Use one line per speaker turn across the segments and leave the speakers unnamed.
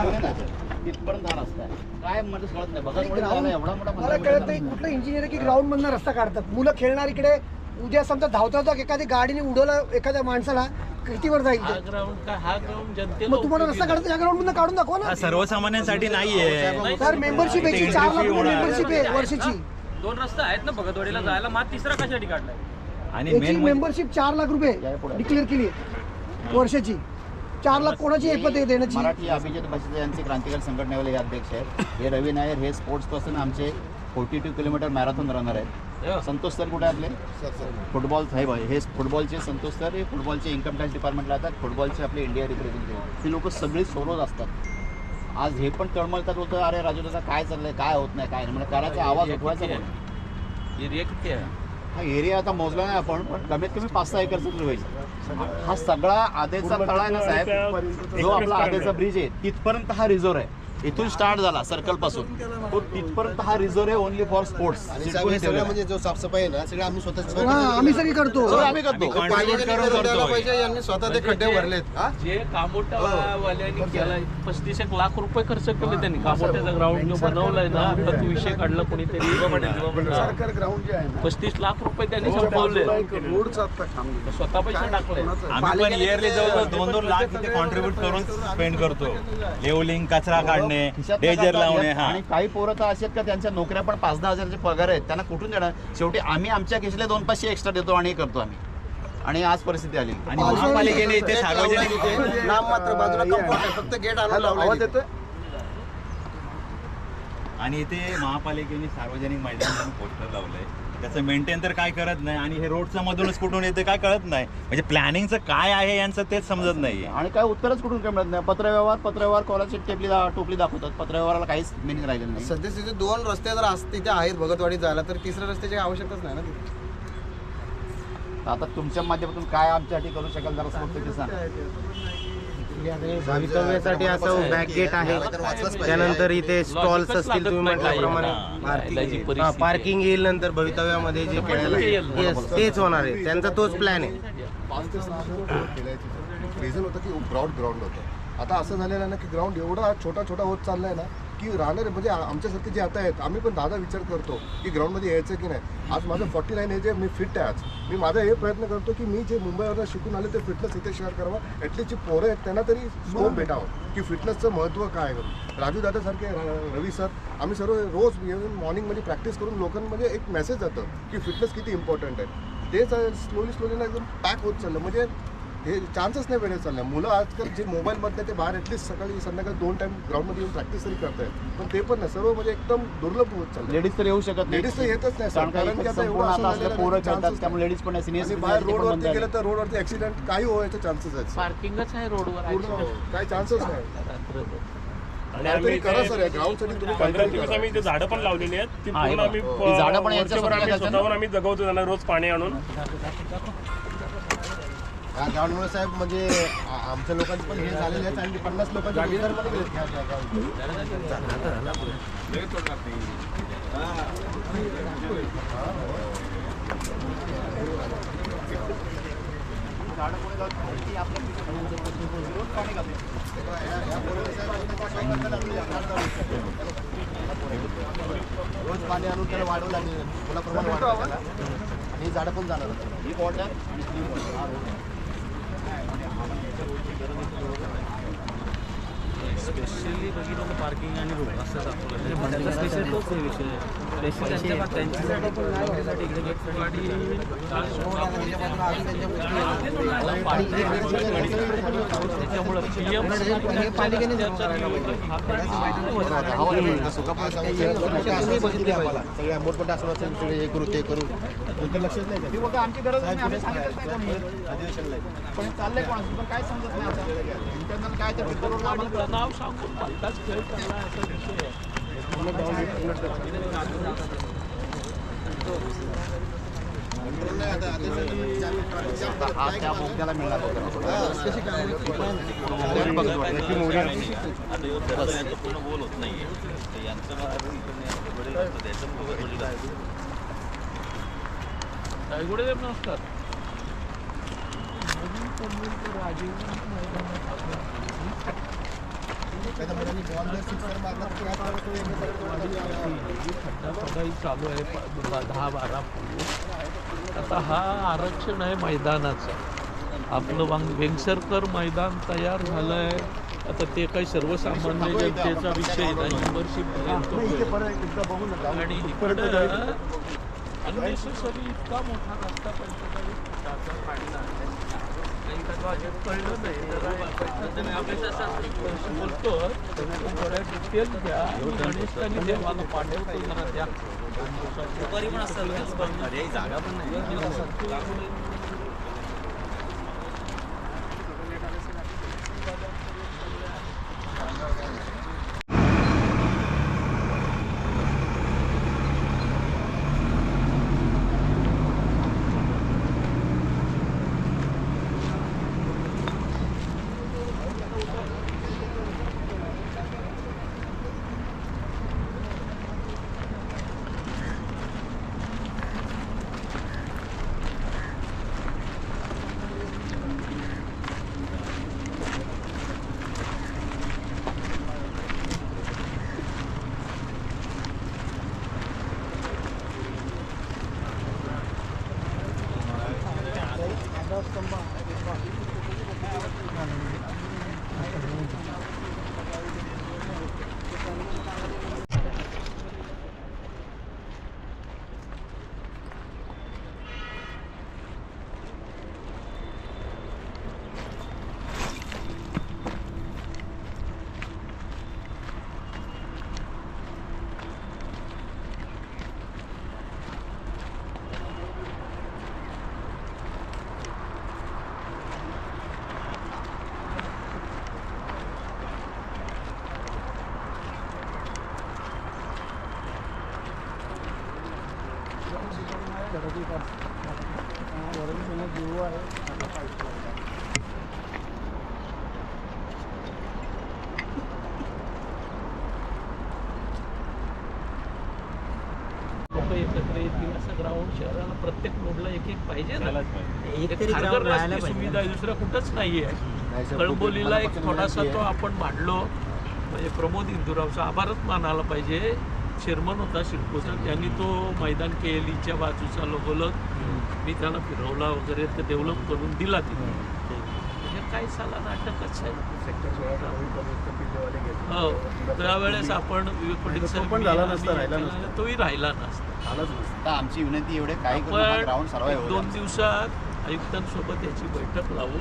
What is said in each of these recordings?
सांगले ना तिथपर्यंत हा रस्ता आहे. काय म्हणजे कळत नाही. बघा
ग्राउंड
एवढा मोठा
मला
पंधरा
कळत नाही कुठलं इंजिनियर की ग्राउंड मधनं रस्ता काढतात. मुलं खेळणार इकडे. उद्या समजा धावता धावता एखाद्या गाडीने उडवलं एखाद्या माणसाला कितीवर जाईल
हा
ते
ग्राउंड काय हा ग्राउंड जनतेला
मग तुम्हाला रस्ता काढायचा या ग्राउंड मधनं काढून दाखवा ना.
हा सर्वसामान्यांसाठी नाहीये.
सर मेंबरशिप याची चार लाख रुपये मेंबरशिप आहे. वर्षाची.
दोन रस्ते आहेत ना भगतवाडीला जायला. मात तिसरा कशासाठी काढलाय?
आणि
याची
मेन
मेंबरशिप चार लाख रुपये डिक्लेअर केली आहे. वर्षाची. चार लाख कोणाची आहे देण्याची?
मराठी अभिजित बसले यांचे क्रांतिकारी संघटनेवाले हे अध्यक्ष आहेत. हे रवी नायर हे स्पोर्ट्स पर्सन आमचे forty two kilometre marathon runner आहेत. संतोष सर कुठे आपले? फुटबॉल साहेब आहे हे फुटबॉलचे संतोष सर हे फुटबॉलचे इन्कम टॅक्स डिपार्टमेंटला जातात. फुटबॉलचे आपले इंडिया रिप्रेझेंटेटिव्ह ती लोक सगळी सोलोच असतात. आज हे पण तळमळतात बोलतं अरे राजू दादा काय चाललंय? काय होत नाही? काय नाही? म्हणजे करायचा आवाज उठवायचा हा एरिया आता मोजला नाही आपण पण कमीत कमी पाच सहा एकरचं तरी होईल. हा सगळा आदेचा तळा आहे ना साहेब? जो आपला आदेचा ब्रिज आहे तिथपर्यंत हा रिझोर्व आहे. इथून स्टार्ट झाला सर्कलपासून. तो तिथपर्यंत हा रिझोर्व आहे ओनली फॉर स्पोर्ट्स
आणि सगळे सगळं म्हणजे जो साफसफाई आहे ना सगळं आम्ही स्वतः
हा आम्ही सगळी करतो.
आम्ही करतो.
करतोय.
पाहिजे यांनी स्वतः ते खड्डे भरलेत. हा?
जे कामोटावाल्यांनी केलाय पस्तीस एक लाख रुपये खर्च केले त्यांनी. कामोट्याचा ग्राउंड जो बनवलाय ना आता तो विषय काढला कोणीतरी.
सरकार ग्राउंड जे आहे ना
पस्तीस लाख रुपये त्यांनी संपवले.
रोडचा आता काम
स्वतः पैसे टाकले.
आम्ही पण इयरली जवळजवळ दोन दोन लाख इथे कॉन्ट्रीब्युट करून स्पेंड करतो. लेवलिंग कचरा काढणे
खिशातनं
डेजर. लावणे हा.
आणि काही पोरं तर असे आहेत का त्यांच्या नोकऱ्या पण पाच दहा हजारचे पगार आहेत त्यांना कुठून देणार? शेवटी आम्ही आमच्या खिशले दोन पाचशे एक्स्ट्रा देतो आणि हे करतो आम्ही. आणि आज परिस्थिती आली.
आणि महापालिकेने इथे सार्वजनिक
इथे नाम मात्र बाजूला कंपाऊंड आहे फक्त गेट आणून.
येतोय?
आणि इथे महापालिकेने सार्वजनिक मैदानावर पोस्टर लावलंय. त्याचं मेंटेन तर काय करत नाही आणि हे रोडच्या मधूनच कुठून येते काय कळत नाही. म्हणजे प्लॅनिंगचं काय आहे यांचं तेच समजत नाही
आणि काय उत्तरच कुठून काय मिळत नाही. पत्रव्यवहार पत्रव्यवहार कॉलाची टेपली दा- टोपली दाखवतात. पत्रव्यवहाराला काहीच मिनिंग राहिलेलं नाही.
सध्या तिथे दोन रस्ते जर अस- तिथे आहेत भगतवाडीत जायला तर तिसऱ्या रस्त्याची आवश्यकताच नाही ना तिथे.
आता तुमच्या माध्यमातून काय आमच्यासाठी करू शकाल जरा फक्त ते सांग
भवितव्यासाठी असं बॅक गेट आहे. त्यानंतर इथे स्टॉल्स असतील तुम्ही म्हटल्याप्रमाणे पार्किंग येईल नंतर भवितव्यामध्ये जे खेळायला तेच होणार आहे त्यांचा तोच प्लॅन आहे
पाच ते सहा केल्याची रिझन होतं की ब्रॉड ग्राउंड होतं आता असं झालेलं आहे ना की ग्राउंड एवढा छोटा छोटा होत चाललाय ना की राहणार म्हणजे आमच्यासारखे जे आता आहेत आम्ही पण दादा विचार करतो की ग्राउंडमध्ये यायचं की नाही. आज माझं फॉर्टी नाईन एज आहे मी फिट आहे आज मी माझा हे प्रयत्न करतो की मी जे मुंबईवरनं शिकून आले ते फिटनेस इथे शेअर करावं. ॲटलीस्ट जे पोरं आहेत त्यांना तरी स्कोप भेटावं की फिटनेसचं महत्त्व काय आहे. राजू दादासारखे रवी सर आम्ही सर्व रोज येऊन मॉर्निंगमध्ये प्रॅक्टिस करून लोकांमध्ये एक मेसेज जातं की फिटनेस किती इम्पॉर्टंट आहे. तेच स्लोली स्लोली ना एकदम पॅक होत चाललं. म्हणजे हे चान्सच नाही वेळेत चाललं मुलं आजकाल जे मोबाईलमधले ते बाहेर ॲटलीस्ट सकाळी संध्याकाळी दोन टाइम ग्राउंडमध्ये येऊन प्रॅक्टिस तरी करतायत. पण ते पण नाही. सर्व म्हणजे एकदम दुर्लभ होत चाललं
लेडीज तर येऊ शकत
Ladies तर येतच नाही, sir.
कारण की
आता एवढं असं
पोरं खेळतात
chances
त्यामुळे लेडीज पण आहे सिनियर
आणि बाहेर रोडवरती गेलं तर रोडवरती ऍक्सिडेंट काही व्हायचे चान्सेस आहेत sir.
पार्किंगच आहे रोडवर
पूर्ण काही चान्सेस नाही.
आणि
काहीतरी
आम्ही
करा
ते
सर. या ग्राउंडसाठी तुम्ही
पंधरा
काहीतरी
दिवस
करा.
आम्ही ते झाडं पण लावलेली आहेत. ती
हा, हे
पूर्ण आम्ही
बघा. ही झाडं पण यांच्या
वर्षभर आम्ही
स्वतःच्या
स्वतःवर आम्ही जगवतो त्यांना रोज पाणी आणून.
या ग्राउंडमुळे साहेब म्हणजे आमच्या लोकांचं पण हे झालेलं आहे आणि पन्नास लोकांचे रोज पाणी आणून त्याला वाढवलं आणि मुलाप्रमाणे वाढवलं आणि झाडं पण जाणार आता.
ही बॉर्डर आणि ती border.
स्पेशली बघितलं तर पार्किंग आणि रोड असं दाखवलं स्पेशल तोच आहे विषय. स्पेशल त्यांच्यासाठी इकडे त्याच्यामुळं
आम्हाला सगळे मोठमोठे असणार सगळे हे करू ते करू.
ती बोलते, आमची गरज नाही आम्ही सांगितलंच नाही कोणी. पण चाललंय कोणाचं? पण काय समजत नाही आता. इंटरनल काय
नाव सांगून खेळ चालला असा विषय
हा
पूर्ण बोल होत नाहीये. यांचं मग इकडे यांचं वडील असतं, त्याचं मग वडील असतं. काय गुडे नमस्कार. चालू आहे दहा बारा फूट आता हा आरक्षण आहे मैदानाचं. आपलं वांग वेंगसरकर मैदान तयार झालं आहे आता ते काही सर्वसामान्य जनतेचा विषय नाही मेंबरशिप आणि इकडं अननेसेसरी इतका मोठा रस्ता पंचेचाळीस फुटाचा अशी बोलतो तर थोड्या डिटेल घ्या. आणि गणेश आणि देवाला पाठवतो जरा द्या.
दुपारी पण असतात अरे जागा पण नाही.
एकत्र येतील असं ग्राउंड शहराला प्रत्येक रोडला एक एक पाहिजे ना. एक सुविधा आहे, दुसरं कुठंच नाही आहे कळंबोलीला एक थोडासा तो आपण मांडलो. म्हणजे प्रमोद इंदुरावचा आभारच मानायला पाहिजे. चेअरमन होता शिडकोचा त्यांनी तो मैदान के एल ईच्या बाजूचा लगोलग मी त्याला फिरवला वगैरे तर डेव्हलप करून दिला तिथे. हे काय साला नाटकच आहे? हो. त्यावेळेस आपण
पण झाला.
तोही राहिला नसता.
आमची विनंती एवढे काय
एक दोन दिवसात आयुक्तांसोबत याची बैठक लावू.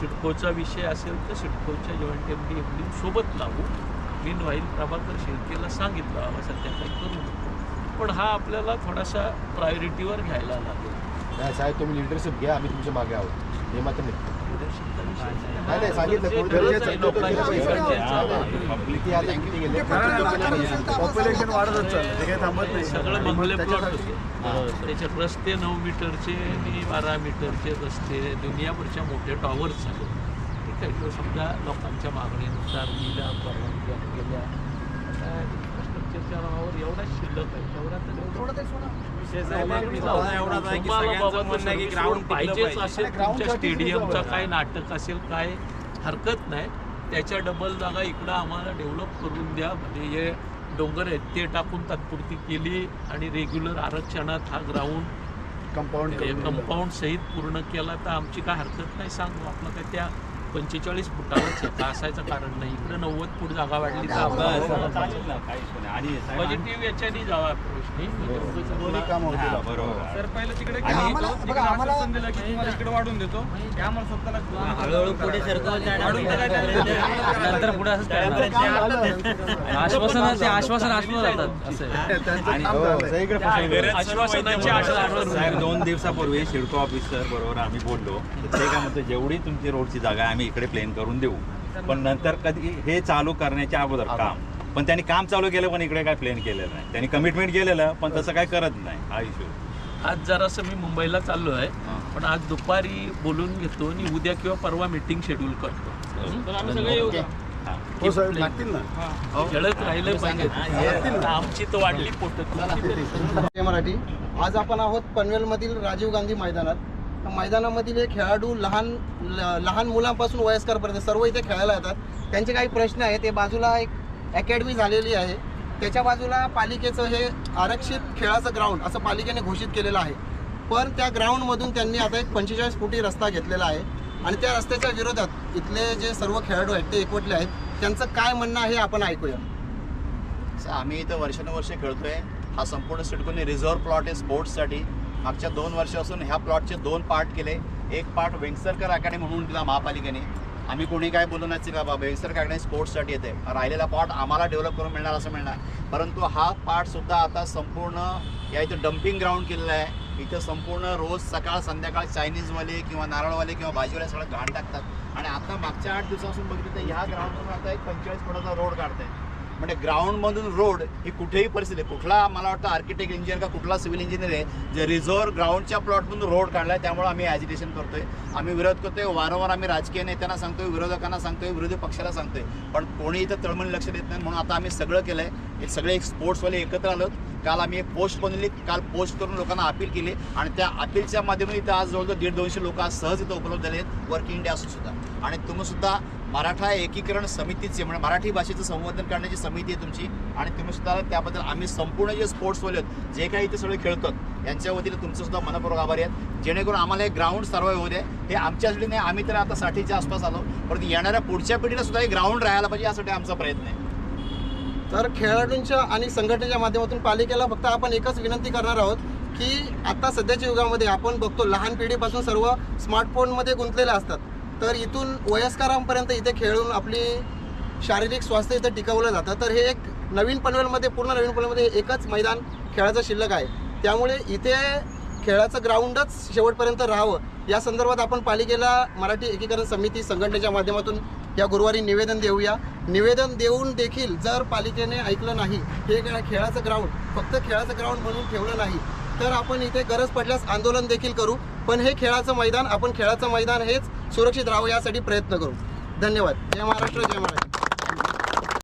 सिडकोचा विषय असेल तर सिडकोच्या joint M D M D सोबत लावू. मीन वाईल प्रभाकर शेळकेला सांगितलं सध्या काही करू नको पण हा आपल्याला थोडासा प्रायोरिटीवर घ्यायला लागेल
नाही साहेब तुम्ही लिडरशिप घ्या आम्ही तुमच्या मागे आहोत हे मात्र नाही
पॉप्युलेशन
वाढतच
सगळं बंगले प्लॉट होते त्याच्यात रस्ते नऊ मीटरचे आणि बारा मीटरचे रस्ते दुनियाभरच्या मोठे टॉवर्स झाले किंवा समजा लोकांच्या मागणीनुसार परवानग्या गेल्या आता इन्फ्रास्ट्रक्चरच्या नावावर एवढा शिल्लक आहे तेवढा तर पाहिजेच
पाहिजे.
असेल तुमच्या स्टेडियमचं काय नाटक असेल काय हरकत नाही. त्याच्या डबल जागा इकडं आम्हाला डेव्हलप करून द्या. म्हणजे हे डोंगर आहेत ते टाकून तात्पुरती केली आणि रेग्युलर आरक्षणात हा ग्राउंड
कंपाऊंड
कंपाऊंड सहित पूर्ण केला तर आमची काय हरकत नाही सांगू. आपलं काय त्या पंचेचाळीस फुटावरच आहे. असायचं कारण नाही. इकडे नव्वद फूट जागा वाढली तर पॉझिटिव्ह याच्यानी जावा
होतील.
हा,
पहिलं तिकडे आश्वासन इकडे वाढून देतो. आम्हाला स्वतःला
हळूहळू पुढे? नंतर पुढे आश्वासन आश्वासन आश्वासन राहतात असं आश्वासनाचे आश्वासन
साहेब दोन दिवसापूर्वी शिडको ऑफिसर बरोबर आम्ही बोललो. ते काय म्हणतो जेवढी तुमची रोडची जागा आहे आम्ही इकडे प्लेन करून देऊ. पण नंतर कधी हे चालू करण्याच्या अगोदर काम. पण त्यांनी काम चालू केलं पण इकडे काय प्लेन केलेलं नाही. त्यांनी कमिटमेंट केलेलं पण तसं काय करत नाही. हा इश्यू
आज जरासं मी मुंबईला चाललो आहे पण आज दुपारी बोलून घेतो आणि उद्या किंवा परवा मीटिंग शेड्यूल करतो.
तर आम्ही सगळे येऊ का?
हो. साहेब लागतील ना?
खेळत राहिले पाहिजे. आमची तर वाढली पोट.
मराठी. आज आपण आहोत पनवेलमधील राजीव गांधी मैदानात.
मैदानामधील हे खेळाडू लहान ल- लहान मुलांपासून वयस्करपर्यंत सर्व इथे खेळायला येतात. त्यांचे काही प्रश्न आहेत. ते बाजूला एक अकॅडमी झालेली आहे. त्याच्या बाजूला पालिकेचं हे आरक्षित खेळाचं ग्राउंड असं पालिकेने घोषित केलेलं आहे. पण त्या ग्राउंडमधून त्यांनी आता एक पंचेचाळीस फुटी रस्ता घेतलेला आहे. आणि त्या रस्त्याच्या विरोधात इथले जे सर्व खेळाडू आहेत ते एकवटले आहेत. त्यांचं काय म्हणणं आहे हे आपण ऐकूया.
आम्ही इथं वर्षानुवर्षे खेळतोय. हा संपूर्ण सिडकोनी रिझर्व्ह प्लॉट आहे स्पोर्ट्ससाठी मागच्या दोन वर्षापासून ह्या प्लॉटचे दोन पार्ट केले. एक पार्ट वेंगसरकर अकॅडमी म्हणून दिला महापालिकेने. आम्ही कोणी काय बोलू नाही का बाबा वेंगसरकर अकॅडमी स्पोर्ट्ससाठी येते. राहिलेला पार्ट आम्हाला डेव्हलप करून मिळणार असं मिळणार. परंतु हा पार्टसुद्धा आता संपूर्ण या इथं डम्पिंग ग्राउंड केलेलं आहे. इथं संपूर्ण रोज सकाळ संध्याकाळ चायनीजवाले किंवा नारळवाले किंवा भाजीवाले सगळं घाण टाकतात. आणि आता मागच्या आठ दिवसापासून बघितलं तर ह्या ग्राउंडवरून आता एक पंचेचाळीस फुटाचा रोड काढताय म्हणजे ग्राउंडमधून रोड ही कुठेही परिस्थिती आहे. कुठला मला वाटतं आर्किटेक्ट इंजिनियर का कुठला सिव्हिल इंजिनियर आहे जे रिझर्व्ह ग्राउंडच्या प्लॉटमधून रोड काढला आहे त्यामुळे आम्ही ॲजिटेशन करतोय. आम्ही विरोध करतोय. वारंवार आम्ही राजकीय नेत्यांना सांगतोय विरोधकांना सांगतोय विरोधी पक्षाला सांगतोय. पण कोणी इथं तळमळी लक्ष देत नाही म्हणून आता आम्ही सगळं केलं आहे हे सगळे एक स्पोर्ट्सवाले एकत्र आलो काल आम्ही एक पोस्ट बनवली. काल पोस्ट करून लोकांना अपील केली. आणि त्या अपीलच्या माध्यमातून इथं आज जवळजवळ दीड दोनशे लोक आज सहज इथं उपलब्ध झाले आहेत वर्किंग इंडिया असून सुद्धा. आणि तुम्ही सुद्धा मराठा एकीकरण समितीचे म्हणजे मराठी भाषेचं संवर्धन करण्याची समिती आहे तुमची. आणि तुम्ही सुद्धा त्याबद्दल आम्ही संपूर्ण जे स्पोर्ट्सवाले आहेत जे काही इथे सगळे खेळतात यांच्या वतीने तुमचं सुद्धा मनपूर्वक आभारी आहेत. जेणेकरून आम्हाला हे ग्राउंड सर्वाय होऊ दे. हे आमच्यासाठी नाही आम्ही तर आता साठीच्या आसपास आलो. परंतु येणाऱ्या पुढच्या पिढीला सुद्धा हे ग्राउंड राहायला पाहिजे यासाठी आमचा प्रयत्न आहे.
तर खेळाडूंच्या आणि संघटनेच्या माध्यमातून पालिकेला फक्त आपण एकच विनंती करणार आहोत की आता सध्याच्या युगामध्ये आपण बघतो लहान पिढीपासून सर्व स्मार्टफोनमध्ये गुंतलेले असतात. तर इथून वयस्करांपर्यंत इथे खेळून आपली शारीरिक स्वास्थ्य इथं टिकवलं जातं. तर हे एक नवीन पनवेलमध्ये पूर्ण नवीन पनवेलमध्ये एकच मैदान खेळाचं शिल्लक आहे. त्यामुळे इथे खेळाचं ग्राउंडच शेवटपर्यंत राहावं. या संदर्भात आपण पालिकेला मराठी एकीकरण समिती संघटनेच्या माध्यमातून या गुरुवारी निवेदन देऊया. निवेदन देऊन देखील जर पालिकेने ऐकलं नाही हे खेळाचं ग्राउंड फक्त खेळाचं ग्राउंड म्हणून ठेवलं नाही तर आपण इथे गरज पडल्यास आंदोलन देखील करू. पण हे खेळाचं मैदान आपण खेळाचं मैदान हेच सुरक्षित राहू यासाठी प्रयत्न करू. धन्यवाद. जय महाराष्ट्र जय महाराष्ट्र.